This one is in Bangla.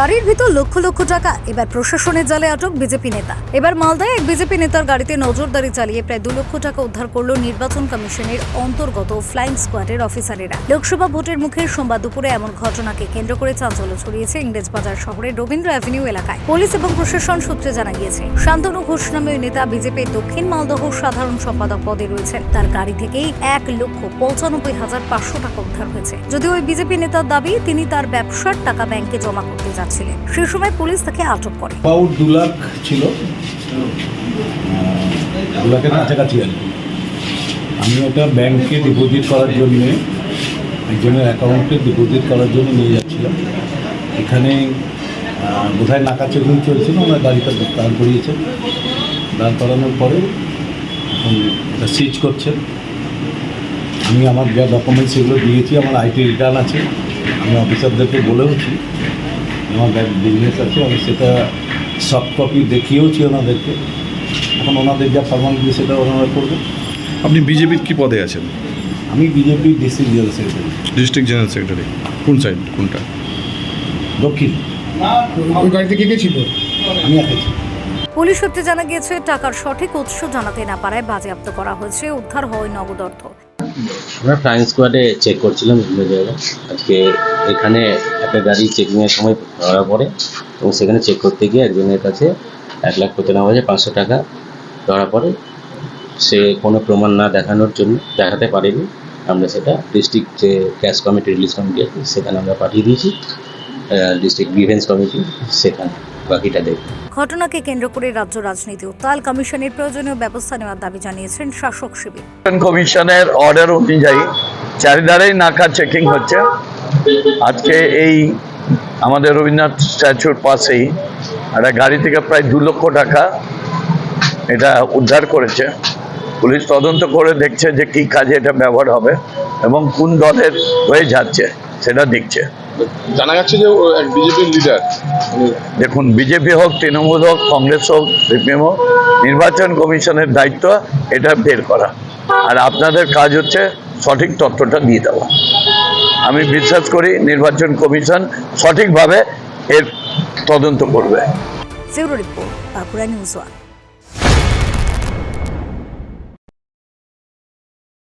গাড়ির ভিতর লক্ষ লক্ষ টাকা। এবার প্রশাসনের জালে আটক বিজেপি নেতা। এবার মালদায় এক বিজেপি নেতার গাড়িতে নজরদারি চালিয়ে প্রায় দু লক্ষ টাকা উদ্ধার করল নির্বাচন কমিশনের অন্তর্গত ফ্লাইং স্কোয়াডের অফিসারেরা। লোকসভা ভোটের মুখে সোমবার দুপুরে এমন ঘটনাকে কেন্দ্র করে চাঞ্চল্য ছড়িয়েছে ইংরেজবাজার শহরের রবীন্দ্র অ্যাভিনিউ এলাকায়। পুলিশ এবং প্রশাসন সূত্রে জানা গিয়েছে, শান্তনু ঘোষ নামে ওই নেতা বিজেপির দক্ষিণ মালদহ সাধারণ সম্পাদক পদে রয়েছেন। তার গাড়ি থেকেই এক লক্ষ পঁচানব্বই হাজার পাঁচশো টাকা উদ্ধার হয়েছে। যদিও ওই বিজেপি নেতার দাবি, তিনি তার ব্যবসার টাকা ব্যাংকে জমা করতে যাচ্ছিলেন সে সময় পুলিশ তাকে আটক করে। অ্যাবাউট দু লাখ ছিল। দু লাখের কাছাকাছি আর কি। আমি ওটা ব্যাংকে ডিপোজিট করার জন্যে, একজনের অ্যাকাউন্টে ডিপোজিট করার জন্য নিয়ে যাচ্ছিলাম। এখানে বোধহয় নাকা চেকিং চলছিল ওনার গাড়িটা দাঁড় করিয়েছেন দাঁড় করানোর পরে এখন এটা সিজ করছেন আমি আমার যা ডকুমেন্টস সেগুলো দিয়েছি, আমার আইটি রিটার্ন আছে। আমি অফিসারদেরকে বলেওছি আমার ব্যাগ বিজনেস আছে আমি সেটা সফট কপি দেখিয়েওছি ওনাদেরকে। এখন ওনাদের যা ফর্মালিটি সেটা ওনারা করবে। আপনি বিজেপির কি পদে আছেন? আমি বিজেপির district general secretary district general secretary কোন সাইড কোনটা? দক্ষিণ। ওই গাড়িতে কে কে ছিল? আমি পুলিশ সূত্রে জানা গিয়েছে টাকার সঠিক উৎস জানাতে না পারায় বাজেয়াপ্ত করা হয়েছে উদ্ধার হয় নগদ অর্থ আমরা ফ্লাইং স্কোয়াডে চেক করছিলাম বিভিন্ন জায়গায়। আজকে এখানে একটা গাড়ি চেকিংয়ের সময় ধরা পড়ে এবং সেখানে চেক করতে গিয়ে একজনের কাছে এক লাখ পঁচানব্বই হাজার পাঁচশো টাকা ধরা পড়ে। সে কোনো প্রমাণ না দেখানোর জন্য দেখাতে পারেনি। আমরা সেটা ডিস্ট্রিক্ট যে ক্যাশ কমিটি রিলিজ কমিটি আছে, সেখানে আমরা পাঠিয়ে দিয়েছি। ডিস্ট্রিক্ট গ্রিভেন্স কমিটি সেখানে। বাকিটা দেখবে ঘটনাকে কেন্দ্র করে রাজ্য রাজনীতি উত্তাল। কমিশনের প্রয়োজনীয় ব্যবস্থা নেওয়ার দাবি জানিয়েছেন শাসক শিবির। কমিশনের অর্ডার অনুযায়ী চারিধারেই নাকা চেকিং হচ্ছে। আজকে এই আমাদের রবীন্দ্রনাথ স্ট্যাচুর পাশেই একটা গাড়ি থেকে প্রায় দু লক্ষ টাকা এটা উদ্ধার করেছে। পুলিশ তদন্ত করে দেখছে যে কি কাজে এটা ব্যবহার হবে এবং কোন দলের হয়ে যাচ্ছে সেটা দেখছে। জানা যাচ্ছে যে এক বিজেপির লিডার দেখুন বিজেপি হোক তৃণমূল হোক কংগ্রেস হোক সিপিএম হোক নির্বাচন কমিশনের দায়িত্ব এটা বের করা। আর আপনাদের কাজ হচ্ছে সঠিক তথ্যটা দিয়ে দেওয়া। আমি বিশ্বাস করি নির্বাচন কমিশন সঠিকভাবে এর তদন্ত করবে। Report Bankura news one.